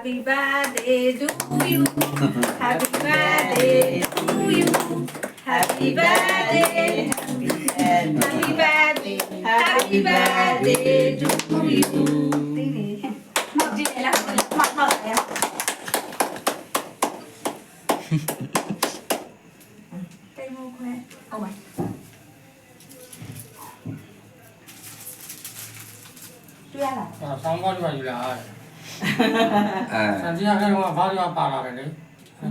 Happy birthday to you. Happy birthday to you. Happy birthday. Happy birthday. Happy birthday to you. Sao không có mà gì là အဲဆန်ကြီးကလည်းဘာလို့ပါလာတယ်လဲ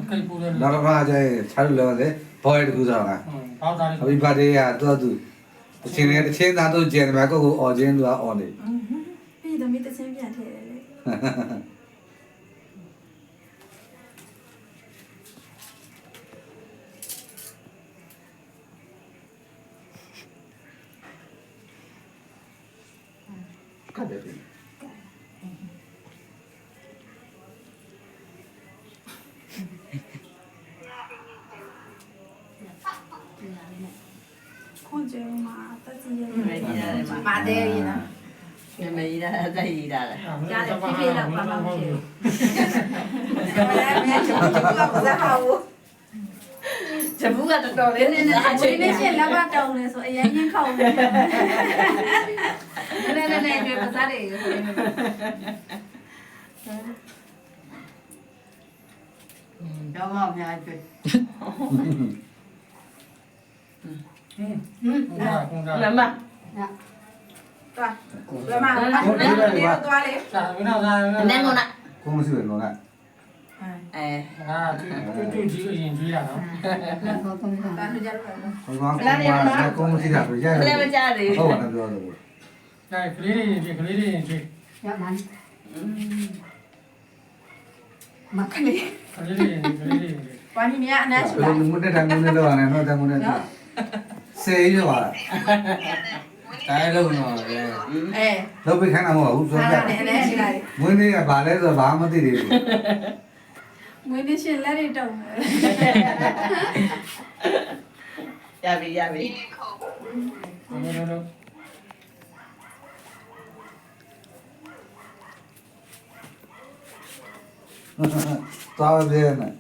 ကိတ်ပူတယ်နောက်တစ်ခါကျရင်ဆရာတို့လောတယ်ဘောရတခုဆိုတာဟုတ်ပါဘူးဟောဒီဘာတေးကသူ့သူတချင်းနဲ့တချင်းသားတို့ဂျန်တယ်မှာကိုကိုအော်ချင်းသူကအော်နေပြီးတော့မိတချင်းပြန်ထည့်တယ်လေကတ်တယ် ပြီခွန်ကျဲမှာတက်စီရဲ့မကြီးရတယ်မှာမာတဲ့ရင်နော်မကြီးရတယ်အသက်ကြီးရတယ်ရတယ်ဖြည်းဖြည်းတော့ပါပါဖြည်းဘယ်လဲချက်ချက်ကပဇာဟာဝဂျပူကတော်တော်လေးနည်းနည်းအချိန်နဲ့ရှင် လမသွားလမလေသွားလေအနဲ့ငုံနာကိုမရှိဘူးတော့ကအဲဘာလို့ကြလို့လဲကိုကောင်ကကိုမရှိတာဆိုရရခလဲမကြသေးဟုတ်ပါဘူးပြောလို့ရမန်မခလေးဘာလို့မြအနားချူဘယ်လား လိုမတက်တာမျိုးလဲတော့ရတယ်တော့တမ်းမျိုးလဲ စေရပါလားတိုင်းလုံးတော့လေအဲလုပ်ပြီးခဏမဟုတ်ဘူးဆိုတော့အဲ့ဒါနဲ့ရှိလိုက်မွေးနေ့ကဘာလဲဆိုတော့ဘာမှမသိသေးဘူးမွေးနေ့ရှင်လက်တွေတုံတယ်ရပြီရပြီနော်နော်နော်သွားပြန်မယ်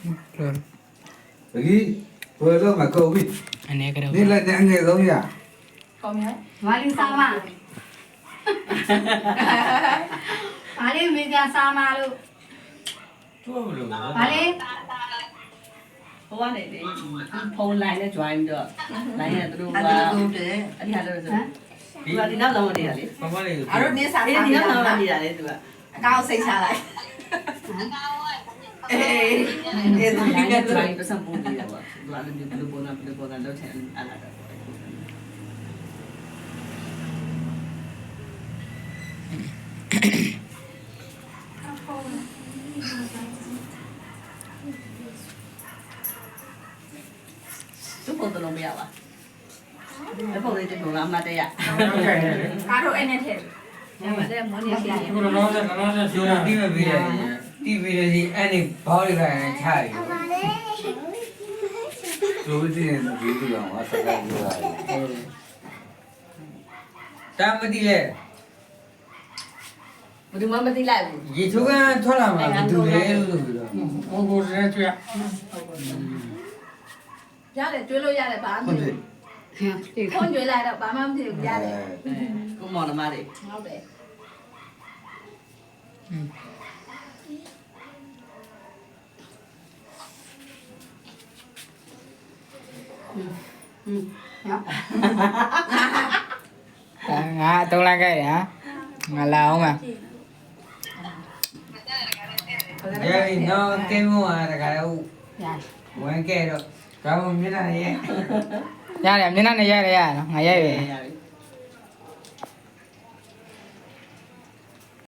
ဟုတ်ကဲ့ဒီ ဘယ်တော့မှကုန်ပြီအနေကတော့နေ့လက်နဲ့အငယ်ဆုံးရကောင်းများဘာလို့စားမဘာလို့မင်းပြန်စားမလို့သူ့ဘလို့ဘာလဲဟိုကနေလေဖုန်းလိုင်းနဲ့ join ပြီးတော့လိုင်းရသူတို့ကအတူတူတယ်အဲ့ဒီဟာလို့ဆိုဒီကဒီနောက်လောက်နေတာလေဘာမလဲအဲ့တော့နေစားတာဒီနောက်လောက်နေတာလေသူကအကောင်စိတ်ချလိုက်အေးဒီက join ပစံပုံ အဲ့လိုမျိုးဘယ်လိုပုံစံဘယ်လိုပုံစံလုပ်ချင်အဲ့လိုတော့သူ့ပုံစံလုံးမရပါဘူးအဖို့လေးတင်လို့လားမတရကားတော့အဲ့နဲ့ထည့်ရပါတယ်မွန်နေပြရရင်ဘုရားတော့ကတော့ပြောတာတိမပေးတယ်တိပေးတယ်ဒီအဲ့ဒီဘောလေးကချရပြီ လိုချင်တဲ့ဒီလိုအောင်အဆက်ကကြီးပါတာမတိလဲဘယ်သူမှမသိလိုက်ဘူးရေချိုးကထွက်လာမှာဘယ်သူလဲလို့ဆိုတော့ဟိုကိုရဲကျွတ်ရတယ်ကျွေးလို့ရတယ်ဘာမှမဖြစ်ဘူးခွန်ကျွေးလိုက်တော့ဘာမှမဖြစ်ဘူးရတယ်ကိုမော်နမတွေဟုတ်တယ် ငါတုံးလိုက်ခဲ့ရငါလာအောင်မအဲဒီတော့ကဲမောရတကယ်ဟုတ်ဝန်ကဲတော့ကောင်းမျက်နှာရဲ့ရတယ်မျက်နှာနဲ့ရိုက်ရရနော်ငါရိုက်ပြီရပြီ